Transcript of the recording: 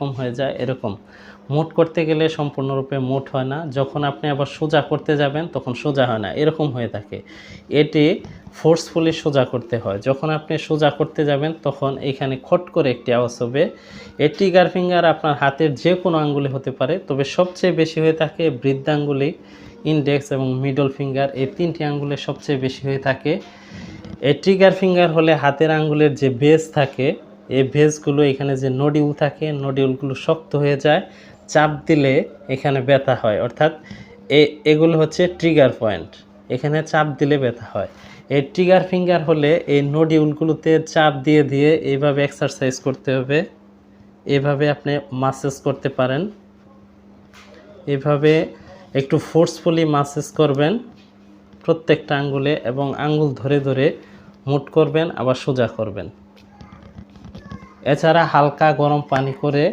এরকম হয়ে যায় এরকম। মোট করতে গেলে সম্পূর্ণরূপে মোট হয় না। যখন আপনি আবার সোজা করতে যাবেন, তখন সোজা হয় না। এরকম হয়ে থাকে। এটি ফোর্সফুলি সোজা করতে হয়। যখন আপনি সোজা করতে যাবেন, তখন এখানে খট করে একটি আওয়াজ হবে। এই ট্রিগার ফিঙ্গার আপনার হাতের যে কোনো আঙ্গুলে হতে পারে। তবে সবচেয়ে বেশি হয়ে থাকে বৃদ্ধাঙ্গুলি ইন্ডেক্স এবং মিডল ফিঙ্গার এই তিনটি আঙ্গুলে সবচেয়ে বেশি হয়ে থাকে। এই ট্রিগার ফিঙ্গার হলে হাতের আঙ্গুলের যে বেস থাকে এই বেসগুলো এখানে যে নডিউল থাকে নডিউলগুলো শক্ত হয়ে যায়, চাপ দিলে এখানে ব্যথা হয়। অর্থাৎ এগুলো হচ্ছে ট্রিগার পয়েন্ট এখানে চাপ দিলে ব্যথা হয়। এই ট্রিগার ফিঙ্গার হলে এই নডিউলগুলোতে চাপ দিয়ে দিয়ে এইভাবে এক্সারসাইজ করতে হবে। এভাবে আপনি মাসেজ করতে পারেন। এভাবে একটু ফোর্সফুলি মাসেজ করবেন প্রত্যেকটা আঙ্গুলে এবং আঙ্গুল ধরে ধরে মুট করবেন, আবার সোজা করবেন। এছাড়া হালকা গরম পানি করে